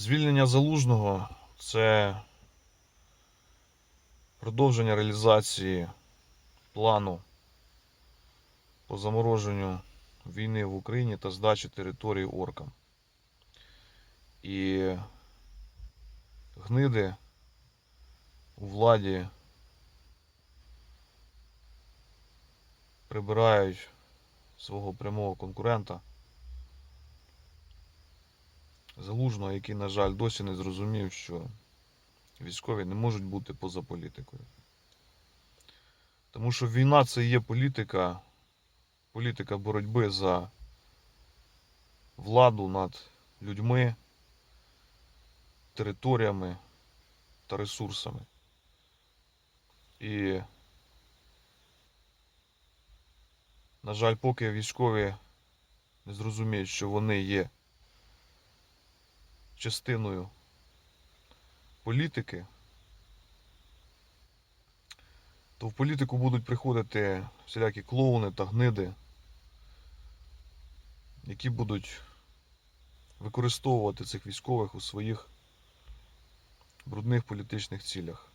Звільнення залужного це продовження реалізації плану по замороженню війни в Україні та здачі території оркам. І гниди у владі прибирають свого прямого конкурента Залужного, який, на жаль, досі не зрозумів, що військові не можуть бути поза політикою. Тому що війна це є політика, політика боротьби за владу над людьми, територіями та ресурсами. І, на жаль, поки військові не зрозуміють, що вони є частиною політики, то в політику будуть приходити всілякі клоуни та гниди, які будуть використовувати цих військових у своїх брудних політичних цілях.